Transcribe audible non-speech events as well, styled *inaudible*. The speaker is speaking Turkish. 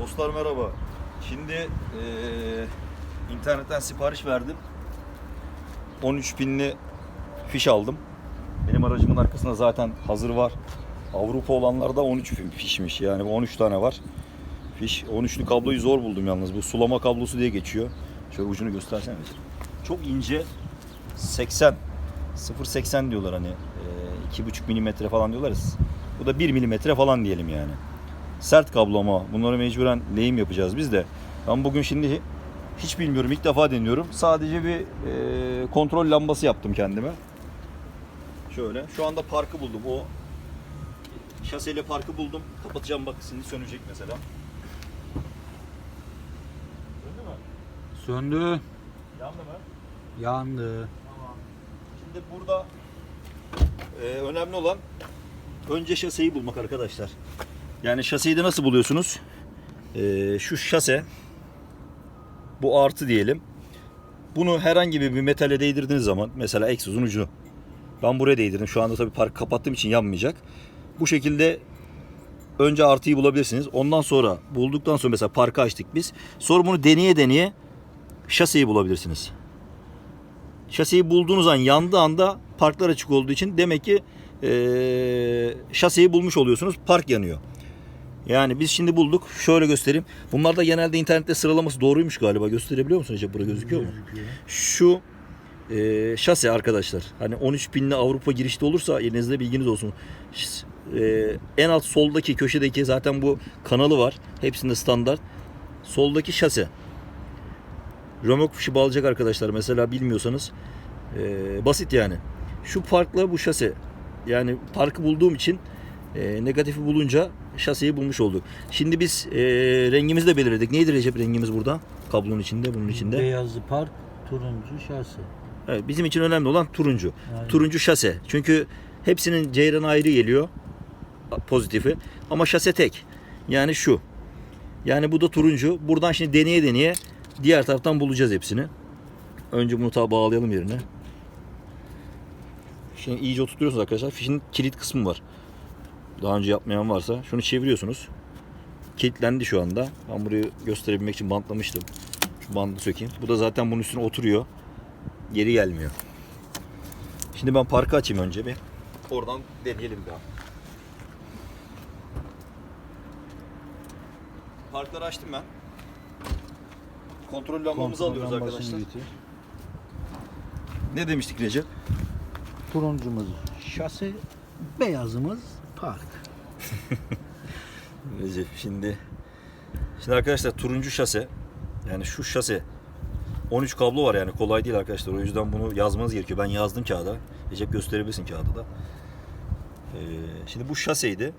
Dostlar merhaba. Şimdi eee, internetten sipariş verdim. 13 pinli fiş aldım. Benim aracımın arkasında zaten hazır var. Avrupa olanlarda 13 pin fişmiş. Yani bu 13 tane var. Fiş 13'lü kabloyu zor buldum yalnız. Bu sulama kablosu diye geçiyor. Şöyle ucunu göstersene. Çok ince. 80 0.80 diyorlar hani. eee, 2,5 milimetre falan diyorlar. Bu da 1 milimetre falan diyelim yani sert kablo ama bunları mecburen lehim yapacağız biz de. Ben bugün şimdi hiç bilmiyorum ilk defa deniyorum. Sadece bir e, kontrol lambası yaptım kendime. Şöyle şu anda parkı buldum. O şaseyle parkı buldum. Kapatacağım bak şimdi sönecek mesela. Söndü mü? Söndü. Yandı mı? Yandı. Şimdi burada e, önemli olan önce şaseyi bulmak arkadaşlar. Yani şaseyi de nasıl buluyorsunuz? E, şu şase bu artı diyelim. Bunu herhangi bir metale değdirdiğiniz zaman mesela egzozun ucu. Ben buraya değdirdim. Şu anda tabii park kapattığım için yanmayacak. Bu şekilde önce artıyı bulabilirsiniz. Ondan sonra bulduktan sonra mesela parkı açtık biz. Sonra bunu deneye deneye şaseyi bulabilirsiniz. Şaseyi bulduğunuz an yandığı anda parklar açık olduğu için demek ki eee şaseyi bulmuş oluyorsunuz. Park yanıyor. Yani biz şimdi bulduk. Şöyle göstereyim. Bunlar da genelde internette sıralaması doğruymuş galiba. Gösterebiliyor musun acaba? Burada gözüküyor mu? Şu eee şase arkadaşlar. Hani 13 binli Avrupa girişte olursa elinizde bilginiz olsun. Eee, en alt soldaki köşedeki zaten bu kanalı var. Hepsinde standart. Soldaki şase. Römork fişi bağlayacak arkadaşlar mesela bilmiyorsanız eee, basit yani. Şu parkla bu şase yani parkı bulduğum için eee, negatifi bulunca şaseyi bulmuş olduk. Şimdi biz eee rengimizi de belirledik. Neydi Recep rengimiz burada? Kablonun içinde, bunun içinde. Beyazlı park, turuncu şase. Evet, bizim için önemli olan turuncu. Aynen. Turuncu şase. Çünkü hepsinin ceyranı ayrı geliyor. Pozitifi. Ama şase tek. Yani şu. Yani bu da turuncu. Buradan şimdi deneye deneye diğer taraftan bulacağız hepsini. Önce bunu tabi bağlayalım yerine. Şimdi iyice oturtuyorsunuz arkadaşlar. Fişin kilit kısmı var. Daha önce yapmayan varsa şunu çeviriyorsunuz. Kilitlendi şu anda. Ben burayı gösterebilmek için bantlamıştım. Şu bandı sökeyim. Bu da zaten bunun üstüne oturuyor. Geri gelmiyor. Şimdi ben parkı açayım önce bir. Oradan deneyelim daha. Parkları açtım ben. Kontrol lambamızı Kontrol alıyoruz lambasını arkadaşlar. getir. Ne demiştik Recep? Turuncumuz şase, beyazımız park. *laughs* Recep şimdi Şimdi arkadaşlar turuncu şase yani şu şase 13 kablo var yani kolay değil arkadaşlar. O yüzden bunu yazmanız gerekiyor. Ben yazdım kağıda. Recep gösterebilirsin kağıda da. Ee, şimdi bu şaseydi.